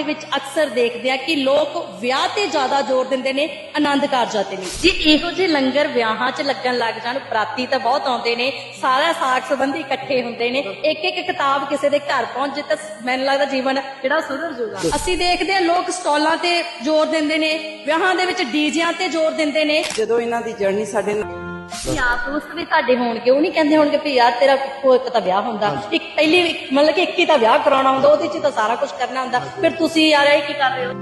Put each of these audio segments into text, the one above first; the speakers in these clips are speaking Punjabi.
ਦੇ ਵਿੱਚ ਅਕਸਰ ਦੇਖਦੇ ਆ ਕਿ ਲੋਕ ਵਿਆਹ ਤੇ ਜ਼ਿਆਦਾ ਜ਼ੋਰ ਦਿੰਦੇ ਨੇ ਆਨੰਦ ਕਾਰਜਾਂ ਤੇ ਨਹੀਂ ਜੇ ਇਹੋ ਜਿਹੇ ਲੰਗਰ ਵਿਆਹਾਂ 'ਚ ਲੱਗਣ ਲੱਗ ਜਾਣ ਬਰਾਤੀ ਤਾਂ ਬਹੁਤ ਆਉਂਦੇ ਨੇ ਸਾਰਾ ਸਾਕ ਸੰਬੰਧੀ ਇਕੱਠੇ ਹੁੰਦੇ ਨੇ ਇੱਕ ਇੱਕ ਕਿਤਾਬ ਕਿਸੇ ਦੇ ਘਰ ਪਹੁੰਚ ਜੇ ਤਾਂ ਮੈਨੂੰ ਲੱਗਦਾ ਜੀਵਨ ਜਿਹੜਾ ਸੁਧਰ ਜਾਊਗਾ। ਅਸੀਂ ਦੇਖਦੇ ਆ ਲੋਕ ਸਟਾਲਾਂ ਤੇ ਜ਼ੋਰ ਦਿੰਦੇ ਨੇ ਵਿਆਹਾਂ ਦੇ ਵਿੱਚ ਡੀਜਿਆਂ ਤੇ ਜ਼ੋਰ ਦਿੰਦੇ ਨੇ। ਜਦੋਂ ਇਹਨਾਂ ਦੀ ਜਰਨੀ ਸਾਡੇ ਨਾਲ ਯਾਰ ਦੋਸਤ ਵੀ ਤੁਹਾਡੇ ਹੋਣਗੇ ਉਹ ਨਹੀਂ ਕਹਿੰਦੇ ਹੋਣਗੇ ਵੀ ਯਾਰ ਤੇਰਾ ਕੋਈ ਇੱਕ ਤਾਂ ਵਿਆਹ ਹੁੰਦਾ ਇੱਕ ਪਹਿਲੀ ਮਤਲਬ ਕਿ ਇੱਕ ਹੀ ਤਾਂ ਵਿਆਹ ਕਰਾਉਣਾ ਹੁੰਦਾ ਉਹਦੇ 'ਚ ਤਾਂ ਸਾਰਾ ਕੁਝ ਕਰਨਾ ਹੁੰਦਾ। ਫਿਰ ਤੁਸੀਂ ਯਾਰ ਇਹ ਕੀ ਕਰ ਰਹੇ ਹੋ?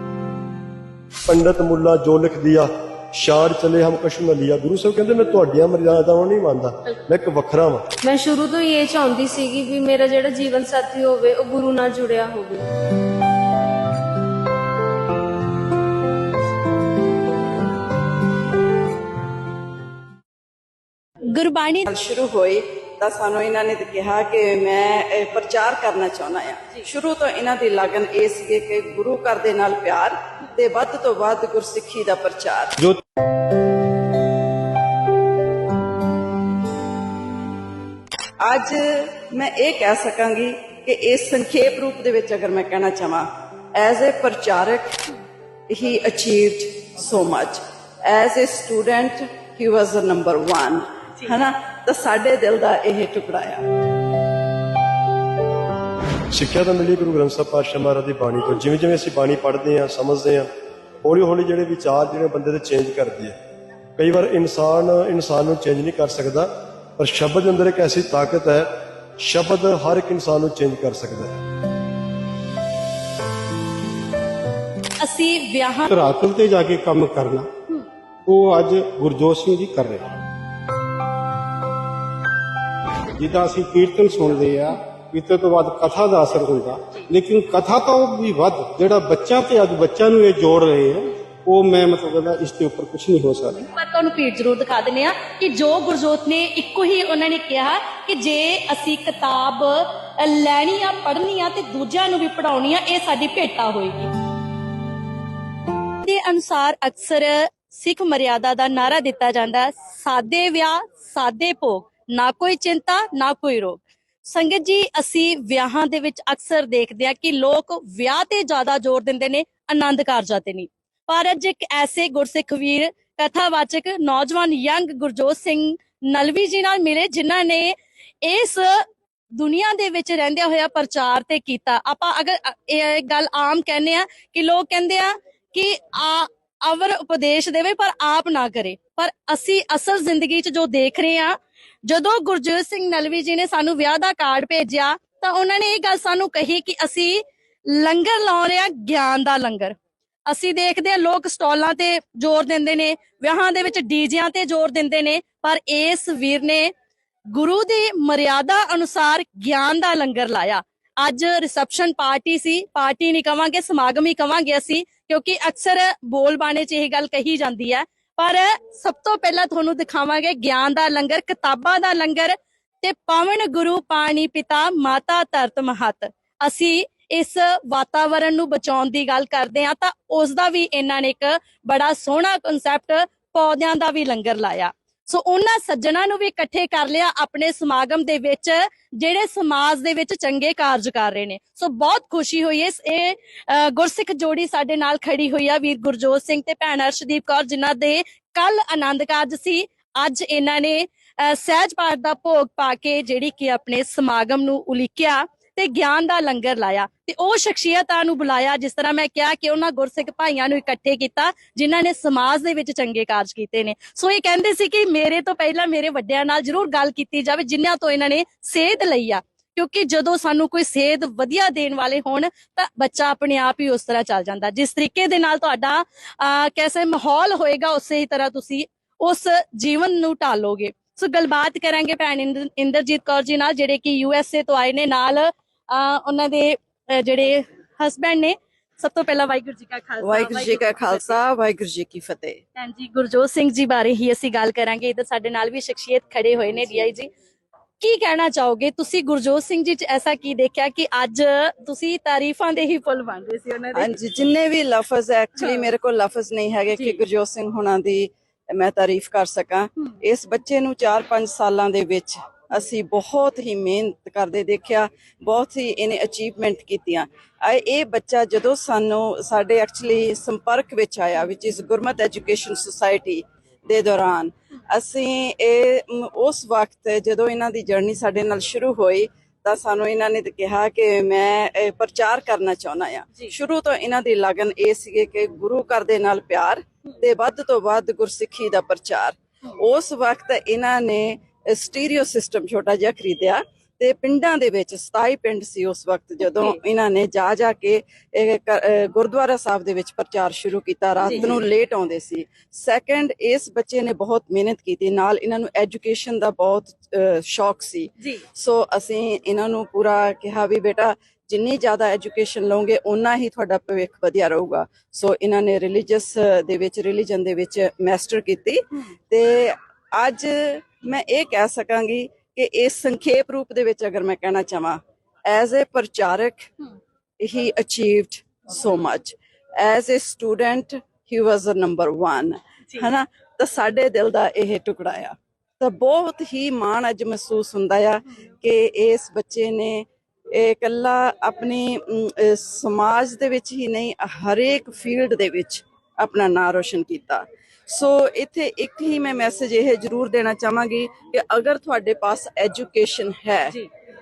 ਪੰਡਤ ਮੁੱਲਾ ਜੋ ਲਿਖ ਦਿਆ ਸ਼ਾਰ ਚਲੇ ਹਮ ਕਸ਼ ਨ ਲਿਆ। ਗੁਰੂ ਸਾਹਿਬ ਕਹਿੰਦੇ ਮੈਂ ਤੁਹਾਡੀਆਂ ਮਰਜ਼ਾਦਾਵਾਂ ਨਹੀਂ ਮੰਨਦਾ ਮੈਂ ਇੱਕ ਵੱਖਰਾ ਵਾਂ। ਮੈਂ ਸ਼ੁਰੂ ਤੋਂ ਹੀ ਇਹ ਚਾਹੁੰਦੀ ਸੀਗੀ ਵੀ ਮੇਰਾ ਜਿਹੜਾ ਜੀਵਨ ਸਾਥੀ ਹੋਵੇ ਉਹ ਗੁਰੂ ਨਾਲ ਜੁੜਿਆ ਹੋਵੇ। ਗੁਰਬਾਣੀ ਨਾਲ ਸ਼ੁਰੂ ਹੋਈ। ਤਾਂ ਸਾਨੂੰ ਇਹਨਾਂ ਨੇ ਤਾਂ ਕਿਹਾ ਕਿ ਮੈਂ ਇਹ ਪ੍ਰਚਾਰ ਕਰਨਾ ਚਾਹੁੰਦਾ ਆ ਸ਼ੁਰੂ ਤੋਂ ਇਹਨਾਂ ਦੀ ਲਗਨ ਇਹ ਸੀ ਕਿ ਗੁਰੂ ਘਰ ਦੇ ਨਾਲ ਪਿਆਰ ਤੇ ਵੱਧ ਤੋਂ ਵੱਧ ਗੁਰਸਿੱਖੀ ਦਾ ਪ੍ਰਚਾਰ। ਜੋ ਅੱਜ ਮੈਂ ਇਹ ਕਹਿ ਸਕਾਂਗੀ ਕਿ ਇਸ ਸੰਖੇਪ ਰੂਪ ਦੇ ਵਿੱਚ ਅਗਰ ਮੈਂ ਕਹਿਣਾ ਚਾਹਾਂ ਐਜ਼ ਅ ਪ੍ਰਚਾਰਕ he achieved so much as a student he was the number 1 ਹਨਾ? ਤਾਂ ਸਾਡੇ ਦਿਲ ਦਾ ਇਹ ਟੁਕੜਾ ਆ। ਸਿੱਖਿਆ ਤਾਂ ਮਿਲੀ ਗੁਰੂ ਗ੍ਰੰਥ ਸਾਹਿਬ ਪਾਤਸ਼ਾਹ ਮਹਾਰਾਜ ਦੀ ਬਾਣੀ ਤੋਂ ਜਿਵੇਂ ਜਿਵੇਂ ਅਸੀਂ ਬਾਣੀ ਪੜ੍ਹਦੇ ਹਾਂ ਸਮਝਦੇ ਹਾਂ ਹੌਲੀ ਹੌਲੀ ਜਿਹੜੇ ਵਿਚਾਰ ਜਿਹੜੇ ਬੰਦੇ ਦੇ ਚੇਂਜ ਕਰਦੀ ਹੈ। ਕਈ ਵਾਰ ਇਨਸਾਨ ਇਨਸਾਨ ਨੂੰ ਚੇਂਜ ਨਹੀਂ ਕਰ ਸਕਦਾ ਪਰ ਸ਼ਬਦ ਦੇ ਅੰਦਰ ਇੱਕ ਐਸੀ ਤਾਕਤ ਹੈ ਸ਼ਬਦ ਹਰ ਇੱਕ ਇਨਸਾਨ ਨੂੰ ਚੇਂਜ ਕਰ ਸਕਦਾ ਹੈ। ਅਸੀਂ ਵਿਆਹਾਂ ਧਰਾਤਲ ਤੇ ਜਾ ਕੇ ਕੰਮ ਕਰਨਾ ਉਹ ਅੱਜ ਗੁਰਜੋਤ ਸਿੰਘ ਜੀ ਕਰ ਰਹੇ ਜਿੱਦਾਂ ਅਸੀਂ ਕੀਰਤਨ ਸੁਣਦੇ ਆ, ਕੀਰਤਨ ਤੋਂ ਬਾਅਦ ਕਥਾ ਦਾ ਅਸਰ ਹੁੰਦਾ। ਲੇਕਿਨ ਕਥਾ ਤੋਂ ਵੀ ਵੱਧ, ਜਿਹੜਾ ਬੱਚਾ ਤੇ ਅੱਜ ਬੱਚਾ ਨੂੰ ਇਹ ਜੋੜ ਰਹੇ ਆ, ਉਹ ਮੈਂ ਮਤਲਬ ਕਹਿੰਦਾ ਇਸ ਦੇ ਉੱਪਰ ਕੁਝ ਨਹੀਂ ਹੋ ਸਕਦਾ। ਪਰ ਤੁਹਾਨੂੰ ਭੀੜ ਜ਼ਰੂਰ ਦਿਖਾ ਦਿੰਦੇ ਆ ਕਿ ਜੋ ਗੁਰਜੋਤ ਨੇ ਇੱਕੋ ਹੀ ਉਹਨਾਂ ਨੇ ਕਿਹਾ ਕਿ ਜੇ ਅਸੀਂ ਕਿਤਾਬ ਲੈਣੀ ਆ ਪੜ੍ਹਨੀ ਆ ਤੇ ਦੂਜਿਆਂ ਨੂੰ ਵੀ ਪੜਾਉਣੀ ਆ ਇਹ ਸਾਡੀ ਭੇਟਾ ਹੋਏਗੀ। ਦੇ ਅਨੁਸਾਰ ਅਕਸਰ ਸਿੱਖ ਮਰਿਆਦਾ ਦਾ ਨਾਰਾ ਦਿੱਤਾ ਜਾਂਦਾ, ਸਾਦੇ ਵਿਆਹ, ਸਾਦੇ ਭੋਗ। ਨਾ ਕੋਈ ਚਿੰਤਾ, ਨਾ ਕੋਈ ਰੋਗ। ਸੰਗਤ ਜੀ, ਅਸੀਂ ਵਿਆਹਾਂ ਦੇ ਵਿੱਚ ਅਕਸਰ ਦੇਖਦੇ ਆ ਕਿ ਲੋਕ ਵਿਆਹ ਤੇ ਜ਼ਿਆਦਾ ਜ਼ੋਰ ਦਿੰਦੇ ਨੇ, ਆਨੰਦ ਕਾਰਜਾਂ ਤੇ ਨਹੀਂ। ਪਰ ਅੱਜ ਇੱਕ ਐਸੇ ਗੁਰਸਿੱਖ ਵੀਰ, ਕਥਾਵਾਚਕ ਨੌਜਵਾਨ ਯੰਗ ਗੁਰਜੋਤ ਸਿੰਘ ਨਲਵੀ ਜੀ ਨਾਲ ਮਿਲੇ, ਜਿਨ੍ਹਾਂ ਨੇ ਇਸ ਦੁਨੀਆ ਦੇ ਵਿੱਚ ਰਹਿੰਦਿਆਂ ਹੋਇਆ ਪ੍ਰਚਾਰ ਤੇ ਕੀਤਾ। ਆਪਾਂ ਅਗਰ ਇਹ ਗੱਲ ਆਮ ਕਹਿੰਦੇ ਆ ਕਿ ਲੋਕ ਕਹਿੰਦੇ ਆ ਕਿ ਆ, ਅਵਰ ਉਪਦੇਸ਼ ਦੇਵੇ, ਪਰ ਆਪ ਨਾ ਕਰੇ। ਪਰ ਅਸੀਂ ਅਸਲ ਜ਼ਿੰਦਗੀ 'ਚ ਜੋ ਦੇਖ ਰਹੇ ਆ ਜਦੋਂ ਗੁਰਜੋਤ ਸਿੰਘ ਨਲਵੀ ਜੀ ਨੇ ਸਾਨੂੰ ਵਿਆਹ ਦਾ ਕਾਰਡ ਭੇਜਿਆ, ਤਾਂ ਉਹਨਾਂ ਨੇ ਇਹ ਗੱਲ ਸਾਨੂੰ ਕਹੀ ਕਿ ਅਸੀਂ ਲੰਗਰ ਲਾਉ ਰਹੇ ਆ ਗਿਆਨ ਦਾ ਲੰਗਰ। ਅਸੀਂ ਦੇਖਦੇ ਆ ਲੋਕ ਸਟਾਲਾਂ ਤੇ ਜ਼ੋਰ ਦਿੰਦੇ ਨੇ, ਵਿਆਹਾਂ ਦੇ ਵਿੱਚ ਡੀਜਿਆਂ ਤੇ ਜ਼ੋਰ ਦਿੰਦੇ ਨੇ, ਪਰ ਇਸ ਵੀਰ ਨੇ ਗੁਰੂ ਦੀ ਮਰਿਆਦਾ ਅਨੁਸਾਰ ਗਿਆਨ ਦਾ ਲੰਗਰ ਲਾਇਆ। ਅੱਜ ਰਿਸੈਪਸ਼ਨ ਪਾਰਟੀ ਸੀ ਪਾਰਟੀ ਨਹੀਂ ਕਵਾਂਗੇ, ਸਮਾਗਮ ਹੀ ਕਵਾਂਗੇ ਅਸੀਂ, ਕਿਉਂਕਿ ਅਕਸਰ ਬੋਲਬਾਣੇ 'ਚ ਇਹ ਗੱਲ ਕਹੀ ਜਾਂਦੀ ਹੈ ਪਰ ਸਭ ਤੋਂ ਪਹਿਲਾਂ ਤੁਹਾਨੂੰ ਦਿਖਾਵਾਂਗੇ ਗਿਆਨ ਦਾ ਲੰਗਰ, ਕਿਤਾਬਾਂ ਦਾ ਲੰਗਰ ਤੇ ਪਾਵਨ ਗੁਰੂ ਪਾਣੀ ਪਿਤਾ ਮਾਤਾ ਧਰਤ ਮਹਤ। ਅਸੀਂ ਇਸ ਵਾਤਾਵਰਣ ਨੂੰ ਬਚਾਉਣ ਦੀ ਗੱਲ ਕਰਦੇ ਆ ਤਾਂ ਉਸ ਦਾ ਵੀ ਇਹਨਾਂ ਨੇ ਇੱਕ ਬੜਾ ਸੋਹਣਾ ਕਨਸੈਪਟ ਪੌਦਿਆਂ ਦਾ ਵੀ ਲੰਗਰ ਲਾਇਆ। ਸੋ ਉਹਨਾਂ ਸੱਜਣਾ ਨੂੰ ਵੀ ਇਕੱਠੇ ਕਰ ਲਿਆ ਆਪਣੇ ਸਮਾਗਮ ਦੇ ਵਿੱਚ ਜਿਹੜੇ ਸਮਾਜ ਦੇ ਵਿੱਚ ਚੰਗੇ ਕਾਰਜ ਕਰ ਰਹੇ ਨੇ। ਸੋ ਬਹੁਤ ਖੁਸ਼ੀ ਹੋਈ ਇਸ ਇਹ ਅ, ਗੁਰਸਿੱਖ ਜੋੜੀ ਸਾਡੇ ਨਾਲ ਖੜੀ ਹੋਈ ਆ ਵੀਰ ਗੁਰਜੋਤ ਸਿੰਘ ਤੇ ਭੈਣ ਅਰਸ਼ਦੀਪ ਕੌਰ ਜਿਨ੍ਹਾਂ ਦੇ ਕੱਲ ਆਨੰਦ ਕਾਰਜ ਸੀ। ਅੱਜ ਇਹਨਾਂ ਨੇ ਅ, ਸਹਿਜ ਪਾਠ ਦਾ ਭੋਗ ਪਾ ਕੇ ਜਿਹੜੀ ਕਿ ਆਪਣੇ ਸਮਾਗਮ ਨੂੰ ਉਲੀਕਿਆ। ਤੇ ਗਿਆਨ ਦਾ ਲੰਗਰ ਲਾਇਆ ਤੇ ਉਹ ਸ਼ਖਸੀਅਤਾਂ ਨੂੰ ਬੁਲਾਇਆ, ਜਿਸ ਤਰ੍ਹਾਂ ਮੈਂ ਕਿਹਾ ਕਿ ਉਹਨਾਂ ਗੁਰਸਿੱਖ ਭਾਈਆਂ ਨੂੰ ਇਕੱਠੇ ਕੀਤਾ, ਜਿਨ੍ਹਾਂ ਨੇ ਸਮਾਜ ਦੇ ਵਿੱਚ ਚੰਗੇ ਕਾਰਜ ਕੀਤੇ ਨੇ। ਸੋ ਇਹ ਕਹਿੰਦੇ ਸੀ ਕਿ ਮੇਰੇ ਤੋਂ ਪਹਿਲਾਂ ਮੇਰੇ ਵੱਡਿਆਂ ਨਾਲ ਜ਼ਰੂਰ ਗੱਲ ਕੀਤੀ ਜਾਵੇ, ਜਿਨ੍ਹਾਂ ਤੋਂ ਇਹਨਾਂ ਨੇ ਸੇਧ ਲਈ ਆ। ਕਿਉਂਕਿ ਜਦੋਂ ਸਾਨੂੰ ਕੋਈ ਸੇਧ ਵਧੀਆ ਦੇਣ ਵਾਲੇ ਹੋਣ, ਤਾਂ ਬੱਚਾ ਆਪਣੇ ਆਪ ਹੀ ਉਸ ਤਰ੍ਹਾਂ ਚੱਲ ਜਾਂਦਾ। ਜਿਸ ਤਰੀਕੇ ਦੇ ਨਾਲ ਤੁਹਾਡਾ, ਅਹ ਕੈਸੇ ਮਾਹੌਲ ਹੋਏਗਾ, ਉਸੇ ਹੀ ਤਰ੍ਹਾਂ ਤੁਸੀਂ ਉਸ ਜੀਵਨ ਨੂੰ ਢਾਲੋਗੇ। ਸੋ ਗੱਲਬਾਤ ਕਰਾਂਗੇ ਭੈਣ ਇੰਦਰ- ਇੰਦਰਜੀਤ ਕੌਰ ਜੀ ਨਾਲ, ਜਿਹੜੇ ਕਿ ਯੂ ਐਸ ਏ ਤੋਂ ਆਏ ਨੇ ਨਾਲ। ਉਹਨਾਂ ਦੇ ਜਿਹੜੇ ਹਸਬੰਡ ਨੇ ਸਭ ਤੋਂ ਪਹਿਲਾਂ ਵਾਹਿਗੁਰੂ ਜੀ ਕਾ ਖਾਲਸਾ ਵਾਹਿਗੁਰੂ ਜੀ ਕਾ ਖਾਲਸਾ ਵਾਹਿਗੁਰੂ ਜੀ ਕੀ ਫਤਿਹ। ਭੈਣ ਜੀ ਗੁਰਜੋਤ ਸਿੰਘ ਜੀ ਬਾਰੇ ਹੀ ਅਸੀਂ ਗੱਲ ਕਰਾਂਗੇ। ਇਧਰ ਸਾਡੇ ਨਾਲ ਵੀ ਸ਼ਖਸੀਅਤ ਖੜੇ ਹੋਏ ਨੇ ਡੀਆਈ ਜੀ। ਕੀ ਕਹਿਣਾ ਚਾਹੋਗੇ? ਤੁਸੀਂ ਗੁਰਜੋਤ ਸਿੰਘ ਜੀ ਚ ਐਸਾ ਕੀ ਦੇਖਿਆ ਕਿ ਅੱਜ ਤੁਸੀਂ ਤਾਰੀਫਾਂ ਦੇ ਹੀ ਫੁੱਲ ਬਣ ਰਹੇ ਸੀ ਉਹਨਾਂ ਦੇ? ਹਾਂਜੀ ਜਿੰਨੇ ਵੀ ਲਫ਼ਜ਼ ਐਕਚੁਅਲੀ ਮੇਰੇ ਕੋਲ ਲਫ਼ਜ਼ ਨਹੀਂ ਹੈਗੇ ਕਿ। ਗੁਰਜੋਤ ਸਿੰਘ ਹੁਣਾਂ ਦੀ ਮੈਂ ਤਾਰੀਫ ਕਰ ਸਕਾਂ। ਇਸ ਬੱਚੇ ਨੂੰ 4-5 ਸਾਲਾਂ ਦੇ ਵਿੱਚ ਅਸੀਂ ਬਹੁਤ ਹੀ ਮਿਹਨਤ ਕਰਦੇ ਦੇਖਿਆ ਬਹੁਤ ਹੀ ਇਹਨੇ ਅਚੀਵਮੈਂਟ ਕੀਤੀਆਂ। ਇਹ ਬੱਚਾ ਜਦੋਂ ਸਾਨੂੰ ਸਾਡੇ ਐਕਚੁਅਲੀ ਸੰਪਰਕ ਵਿੱਚ ਆਇਆ ਵਿਚ ਇਸ ਗੁਰਮਤ ਐਜੂਕੇਸ਼ਨ ਸੁਸਾਇਟੀ ਦੇ ਦੌਰਾਨ ਅਸੀਂ ਇਹ ਉਸ ਵਕਤ ਜਦੋਂ ਇਹਨਾਂ ਦੀ ਜਰਨੀ ਸਾਡੇ ਨਾਲ ਸ਼ੁਰੂ ਹੋਈ ਤਾਂ ਸਾਨੂੰ ਇਹਨਾਂ ਨੇ ਕਿਹਾ ਕਿ ਮੈਂ ਪ੍ਰਚਾਰ ਕਰਨਾ ਚਾਹੁੰਦਾ ਆ ਸ਼ੁਰੂ ਤੋਂ ਇਹਨਾਂ ਦੀ ਲਗਨ ਇਹ ਸੀਗੇ ਕਿ ਗੁਰੂ ਘਰ ਦੇ ਨਾਲ ਪਿਆਰ ਤੇ ਵੱਧ ਤੋਂ ਵੱਧ ਗੁਰਸਿੱਖੀ ਦਾ ਪ੍ਰਚਾਰ। ਉਸ ਵਕਤ ਇਹਨਾਂ ਨੇ ਸਟੀਰੀਓ ਸਿਸਟਮ ਛੋਟਾ ਜਿਹਾ ਖਰੀਦਿਆ ਤੇ ਪਿੰਡਾਂ ਦੇ ਵਿੱਚ 27 ਪਿੰਡ ਸੀ ਉਸ ਵਕਤ ਜਦੋਂ ਇਹਨਾਂ ਨੇ ਜਾ ਜਾ ਕੇ ਗੁਰਦੁਆਰਾ ਸਾਹਿਬ ਦੇ ਵਿੱਚ ਪ੍ਰਚਾਰ ਸ਼ੁਰੂ ਕੀਤਾ। ਰਾਤ ਨੂੰ ਲੇਟ ਆਉਂਦੇ ਸੀ। ਸੈਕੰਡ ਇਸ ਬੱਚੇ ਨੇ ਬਹੁਤ ਮਿਹਨਤ ਕੀਤੀ। ਨਾਲ ਇਹਨਾਂ ਨੂੰ ਐਜੂਕੇਸ਼ਨ ਦਾ ਬਹੁਤ ਸ਼ੌਕ ਸੀ। ਸੋ ਅਸੀਂ ਇਹਨਾਂ ਨੂੰ ਪੂਰਾ ਕਿਹਾ ਵੀ ਬੇਟਾ ਜਿੰਨੀ ਜ਼ਿਆਦਾ ਐਜੂਕੇਸ਼ਨ ਲਓਗੇ ਓਨਾ ਹੀ ਤੁਹਾਡਾ ਭਵਿੱਖ ਵਧੀਆ ਰਹੂਗਾ। ਸੋ ਇਹਨਾਂ ਨੇ ਰਿਲੀਜੀਅਸ ਦੇ ਵਿੱਚ ਰਿਲੀਜਨ ਦੇ ਵਿੱਚ ਮਾਸਟਰ ਕੀਤੀ। ਤੇ ਅੱਜ ਮੈਂ ਇਹ ਕਹਿ ਸਕਾਂਗੀ ਕਿ ਇਸ ਸੰਖੇਪ ਰੂਪ ਦੇ ਵਿੱਚ ਅਗਰ ਮੈਂ ਕਹਿਣਾ ਚਾਹਾਂ ਐਜ਼ ਅ ਪ੍ਰਚਾਰਕ he. Achieved so much as a student he was a number 1 ਹਨਾ? ਤਾਂ ਸਾਡੇ ਦਿਲ ਦਾ ਇਹ ਟੁਕੜਾ ਆ। ਤਾਂ ਬਹੁਤ ਹੀ ਮਾਣ ਅੱਜ ਮਹਿਸੂਸ ਹੁੰਦਾ ਆ ਕਿ ਇਸ ਬੱਚੇ ਨੇ ਇਹ ਇਕੱਲਾ ਆਪਣੀ ਸਮਾਜ ਦੇ ਵਿੱਚ ਹੀ ਨਹੀਂ ਹਰੇਕ ਫੀਲਡ ਦੇ ਵਿੱਚ ਆਪਣਾ ਨਾਂ ਰੋਸ਼ਨ ਕੀਤਾ। ਸੋ ਇੱਥੇ ਇੱਕ ਹੀ ਮੈਂ ਮੈਸੇਜ ਇਹ ਜ਼ਰੂਰ ਦੇਣਾ ਚਾਹਾਂਗੀ ਕਿ ਅਗਰ ਤੁਹਾਡੇ ਪਾਸ ਐਜੂਕੇਸ਼ਨ ਹੈ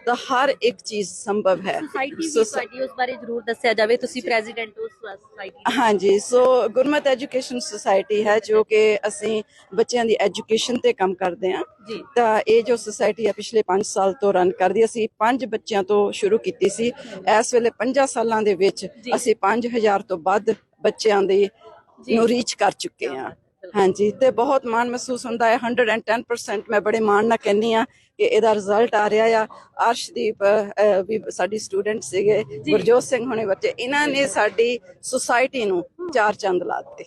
ਤਾਂ ਹਰ ਇੱਕ ਚੀਜ਼ ਸੰਭਵ ਹੈ। ਸੁਸਾਇਟੀ ਵੀ ਸੋ- ਤੁਹਾਡੀ ਉਸ ਬਾਰੇ ਜ਼ਰੂਰ ਦੱਸਿਆ ਜਾਵੇ। ਤੁਸੀਂ ਪ੍ਰੈਜ਼ੀਡੈਂਟ ਉਸ ਸੁਸਾਇਟੀ ਹਾਂਜੀ ਸੋ ਗੁਰਮਤ ਐਜੂਕੇਸ਼ਨ ਸੁਸਾਇਟੀ ਹੈ ਜੋ ਕਿ ਅਸੀਂ ਬੱਚਿਆਂ ਦੀ ਐਜੂਕੇਸ਼ਨ ਤੇ ਕੰਮ ਕਰਦੇ ਹਾਂ। ਜੀ। ਤਾਂ ਇਹ ਜੋ ਸੁਸਾਇਟੀ ਹੈ ਪਿਛਲੇ 5 ਸਾਲ ਤੋਂ ਰਨ ਕਰਦੀ ਹੈ। ਅਸੀਂ 5 ਬੱਚਿਆਂ ਤੋਂ ਸ਼ੁਰੂ ਕੀਤੀ ਸੀ। ਇਸ ਵੇਲੇ 5 ਸਾਲਾਂ ਦੇ ਵਿੱਚ ਅਸੀਂ 5000 ਤੋਂ ਵੱਧ ਬੱਚਿਆਂ ਦੀ ਨੂੰ ਰੀਚ ਕਰ ਚੁੱਕੇ ਹਾਂ। ਹਾਂਜੀ ਤੇ ਬਹੁਤ ਮਾਣ ਮਹਿਸੂਸ ਹੁੰਦਾ ਹੈ। 110% ਮੈਂ ਬੜੇ ਮਾਣ ਨਾਲ ਕਹਿੰਨੀ ਆ ਕਿ ਇਹਦਾ ਰਿਜ਼ਲਟ ਆ ਰਿਹਾ ਆ। ਅਰਸ਼ਦੀਪ ਵੀ ਸਾਡੀ ਸਟੂਡੈਂਟ ਸੀਗੇ। ਗੁਰਜੋਤ ਸਿੰਘ ਹੋਣੇ ਬੱਚੇ ਇਹਨਾਂ ਨੇ ਸਾਡੀ ਸੁਸਾਇਟੀ ਨੂੰ ਚਾਰ ਚੰਦ ਲਾਤੇ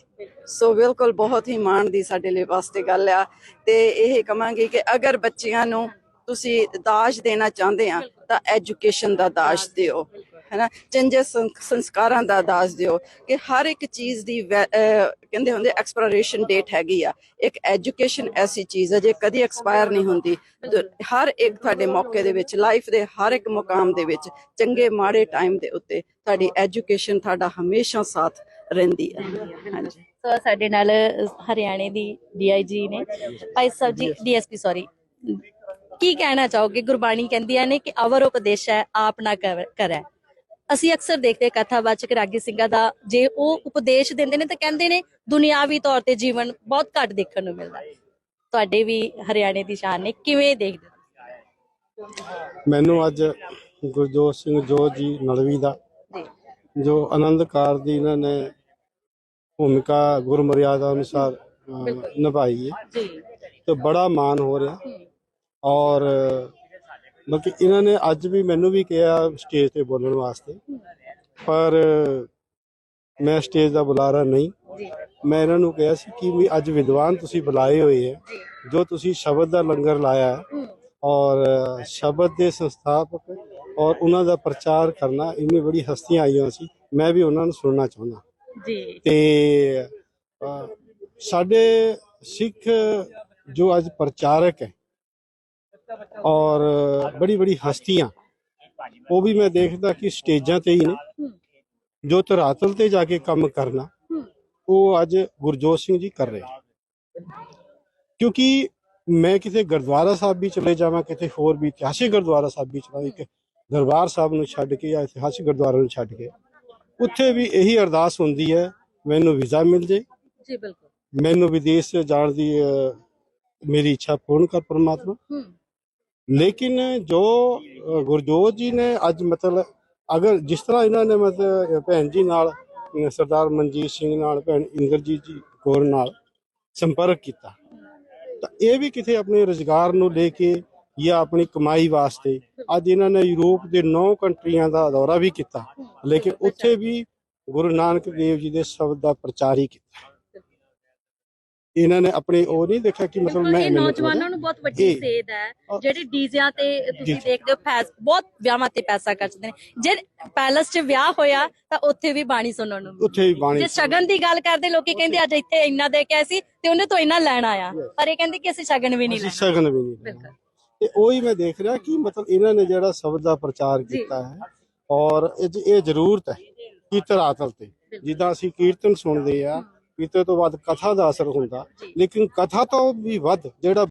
ਸੋ ਬਿਲਕੁਲ ਬਹੁਤ ਹੀ ਮਾਣ ਦੀ ਸਾਡੇ ਲਈ ਵਾਸਤੇ ਗੱਲ ਆ। ਤੇ ਇਹ ਕਵਾਂਗੇ ਕਿ ਅਗਰ ਬੱਚਿਆਂ ਨੂੰ ਤੁਸੀਂ ਦਾਜ ਦੇਣਾ ਚਾਹੁੰਦੇ ਆ ਤਾਂ ਐਜੂਕੇਸ਼ਨ ਦਾ ਦਾਜ ਦਿਓ। ਹੈਨਾ ਚੰਗੇ ਸੰਸਕਾਰਾਂ ਦਾ ਦਾਜ ਦਿਓ ਕਿ ਹਰ ਇੱਕ ਚੀਜ਼ ਦੀ ਕਹਿੰਦੇ ਹੁੰਦੇ ਐਕਸਪੀਰੇਸ਼ਨ ਡੇਟ ਹੈਗੀ ਆ। ਇੱਕ ਐਜੂਕੇਸ਼ਨ ਐਸੀ ਚੀਜ਼ ਹੈ ਜੇ ਕਦੀ ਐਕਸਪਾਇਰ ਨਹੀਂ ਹੁੰਦੀ ਹਰ ਇੱਕ ਤੁਹਾਡੇ ਮੌਕੇ ਦੇ ਵਿੱਚ ਲਾਈਫ ਦੇ ਹਰ ਇੱਕ ਮੁਕਾਮ ਦੇ ਵਿੱਚ ਚੰਗੇ ਮਾੜੇ ਟਾਈਮ ਦੇ ਉੱਤੇ ਤੁਹਾਡੀ ਐਜੂਕੇਸ਼ਨ ਤੁਹਾਡਾ ਹਮੇਸ਼ਾ ਸਾਥ ਰਹਿੰਦੀ ਹੈ ਹਾਂਜੀ। ਸੋ ਸਾਡੇ ਨਾਲ ਹਰਿਆਣੇ ਦੀ ਡੀਆਈਜੀ ਨੇ। ਭਾਈ ਸਾਹਿਬ ਜੀ ਡੀਐਸਪੀ ਸੌਰੀ ਕੀ ਕਹਿਣਾ ਚਾਹੋਗੇ? ਗੁਰਬਾਣੀ ਕਹਿੰਦੀਆਂ ਨੇ ਕਿ ਅਵਰ ਉਪਦੇਸ਼ ਹੈ ਆਪ ਨਾ ਕਰੈ। ਅਸੀਂ ਅਕਸਰ ਦੇਖਦੇ ਕਥਾਵਾਚਕ ਰਾਗੀ ਸਿੰਘਾਂ ਦਾ ਜੇ ਉਹ ਉਪਦੇਸ਼ ਦਿੰਦੇ ਨੇ ਤਾਂ ਕਹਿੰਦੇ ਨੇ ਦੁਨਿਆਵੀ ਤੌਰ ਤੇ ਜੀਵਨ ਬਹੁਤ ਘੱਟ ਦੇਖਣ ਨੂੰ ਮਿਲਦਾ। ਤੁਹਾਡੇ ਵੀ ਹਰਿਆਣੇ ਦੀ ਸ਼ਾਨ ਨੇ ਕਿਵੇਂ ਦੇਖਦੇ? ਮੈਨੂੰ ਅੱਜ ਗੁਰਜੋਤ ਸਿੰਘ ਜੋਤ ਜੀ ਨਲਵੀ ਦਾ ਜੀ। ਆਨੰਦ ਕਾਰ ਦੀ ਇਹਨਾਂ ਨੇ ਭੂਮਿਕਾ ਗੁਰਮਰਿਆਦਾ ਅਨੁਸਾਰ ਨਿਭਾਈ ਹੈ ਜੀ। ਤੇ ਬੜਾ ਮਾਣ ਹੋ ਰਿਹਾ ਔਰ ਬਾਕੀ ਇਹਨਾਂ ਨੇ ਅੱਜ ਵੀ ਮੈਨੂੰ ਵੀ ਕਿਹਾ ਸਟੇਜ ਤੇ ਬੋਲਣ ਵਾਸਤੇ। ਪਰ ਮੈਂ ਸਟੇਜ ਦਾ ਬੁਲਾਰਾ ਨਹੀਂ। ਮੈਂ ਇਹਨਾਂ ਨੂੰ ਕਿਹਾ ਸੀ ਕਿ ਵੀ ਅੱਜ ਵਿਦਵਾਨ ਤੁਸੀਂ ਬੁਲਾਏ ਹੋਏ ਹੈ ਜੋ। ਤੁਸੀਂ ਸ਼ਬਦ ਦਾ ਲੰਗਰ ਲਾਇਆ ਹੈ ਔਰ ਸ਼ਬਦ ਦੇ ਸੰਸਥਾਪਕ ਔਰ ਉਹਨਾਂ ਦਾ ਪ੍ਰਚਾਰ ਕਰਨਾ ਇੰਨੀ ਬੜੀ ਹਸਤੀਆਂ ਆਈਆਂ ਸੀ ਮੈਂ ਵੀ ਉਹਨਾਂ ਨੂੰ ਸੁਣਨਾ ਚਾਹੁੰਦਾ। ਜੀ। ਤੇ ਸਾਡੇ ਸਿੱਖ ਜੋ ਅੱਜ ਪ੍ਰਚਾਰਕ ਹੈ ਔਰ ਬੜੀ ਬੜੀ ਹਸਤੀਆਂ। ਉਹ ਵੀ ਮੈਂ ਦੇਖਦਾ ਕਿ ਸਟੇਜਾਂ ਤੇ ਹੀ ਨੇ। ਜੋ ਧਰਾਤਲ ਤੇ ਜਾ ਕੇ ਕੰਮ ਕਰਨਾ ਉਹ ਅੱਜ ਗੁਰਜੋਤ ਸਿੰਘ ਜੀ ਕਰ ਰਹੇ ਕਿਉਂਕਿ ਮੈਂ ਕਿਤੇ ਗੁਰਦੁਆਰਾ ਸਾਹਿਬ ਵੀ ਚਲੇ ਜਾਵਾਂ ਕਿਤੇ ਹੋਰ ਵੀ ਇਤਿਹਾਸਿਕ ਗੁਰਦੁਆਰਾ ਸਾਹਿਬ ਵੀ ਚਲਾ ਇੱਕ ਦਰਬਾਰ ਸਾਹਿਬ ਨੂੰ ਛੱਡ ਕੇ ਜਾਂ ਇਤਿਹਾਸਿਕ ਗੁਰਦੁਆਰਾ ਨੂੰ ਛੱਡ ਕੇ ਉੱਥੇ ਵੀ ਇਹੀ ਅਰਦਾਸ ਹੁੰਦੀ ਹੈ ਮੈਨੂੰ ਵੀਜ਼ਾ ਮਿਲ ਜੇ। ਜੀ ਬਿਲਕੁਲ। ਮੈਨੂੰ ਵਿਦੇਸ਼ ਜਾਣ ਦੀ ਮੇਰੀ ਇੱਛਾ ਪੂਰਨ ਕਰ ਪਰਮਾਤਮਾ। ਹੂੰ। ਲੇਕਿਨ ਜੋ ਗੁਰਜੋਤ ਜੀ ਨੇ ਅੱਜ ਮਤਲਬ ਅਗਰ ਜਿਸ ਤਰ੍ਹਾਂ ਇਹਨਾਂ ਨੇ ਮਤਲਬ ਭੈਣ ਜੀ ਨਾਲ ਸਰਦਾਰ ਮਨਜੀਤ ਸਿੰਘ ਨਾਲ, ਭੈਣ ਇੰਦਰਜੀਤ ਜੀ ਕੌਰ ਨਾਲ ਸੰਪਰਕ ਕੀਤਾ, ਤਾਂ ਇਹ ਵੀ ਕਿਤੇ ਆਪਣੇ ਰੋਜ਼ਗਾਰ ਨੂੰ ਲੈ ਕੇ ਜਾਂ ਆਪਣੀ ਕਮਾਈ ਵਾਸਤੇ ਅੱਜ ਇਹਨਾਂ ਨੇ ਯੂਰਪ ਦੇ 9 ਕੰਟਰੀਆਂ ਦਾ ਦੌਰਾ ਵੀ ਕੀਤਾ, ਲੇਕਿਨ ਉੱਥੇ ਵੀ ਗੁਰੂ ਨਾਨਕ ਦੇਵ ਜੀ ਦੇ ਸ਼ਬਦ ਦਾ ਪ੍ਰਚਾਰ ਹੀ ਕੀਤਾ। ਇਹਨਾਂ ਨੇ ਆਪਣੇ ਉਹ ਨਹੀਂ ਦੇਖਿਆ ਕਿ ਮਤਲਬ ਮੈਂ ਨੌਜਵਾਨਾਂ ਨੂੰ ਬਹੁਤ ਵੱਡੀ ਸੇਧ ਹੈ। ਜਿਹੜੇ ਡੀਜ਼ਿਆਂ ਤੇ ਤੁਸੀਂ ਦੇਖਦੇ ਹੋ ਫੈਸ ਬਹੁਤ ਵਿਆਹਾਂ ਤੇ ਪੈਸਾ ਖਰਚਦੇ ਨੇ। ਜੇ ਪੈਲਸ 'ਚ ਵਿਆਹ ਹੋਇਆ ਤਾਂ ਉੱਥੇ ਵੀ ਬਾਣੀ ਸੁਣਨ ਨੂੰ ਉੱਥੇ ਵੀ ਬਾਣੀ ਜੇ ਸ਼ਗਨ ਦੀ ਗੱਲ ਕਰਦੇ ਲੋਕੀ ਕਹਿੰਦੇ ਅੱਜ ਇੱਥੇ ਇੰਨਾ ਦੇ ਕੇ ਸੀ ਤੇ ਉਹਨੇ ਤੋਂ ਇੰਨਾ ਲੈਣਾ ਆ ਪਰ ਇਹ ਕਹਿੰਦੇ ਕਿ ਅਸੀਂ ਸ਼ਗਨ ਵੀ ਨਹੀਂ ਲੈਣਾ। ਸ਼ਗਨ ਵੀ ਨਹੀਂ ਬਿਲਕੁਲ। ਤੇ ਉਹੀ ਮੈਂ ਦੇਖ ਰਿਹਾ ਕਿ ਮਤਲਬ ਇਹਨਾਂ ਨੇ ਜਿਹੜਾ ਸ਼ਬਦ ਦਾ ਪ੍ਰਚਾਰ ਕੀਤਾ ਹੈ ਔਰ ਇਹ ਜ਼ਰੂਰਤ ਹੈ ਕਿ ਤਰਾਤਲ ਤੇ। ਜਿੱਦਾਂ ਅਸੀਂ ਕੀਰਤਨ ਸੁਣਦੇ ਆ ਪੀਤੇ ਤੋਂ ਬਾਅਦ ਕਥਾ ਦਾ ਅਸਰ ਹੁੰਦਾ। ਲੇਕਿਨ ਕਥਾ ਤੋਂ ਵੀ ਵੱਧ ਜਿਹੜਾ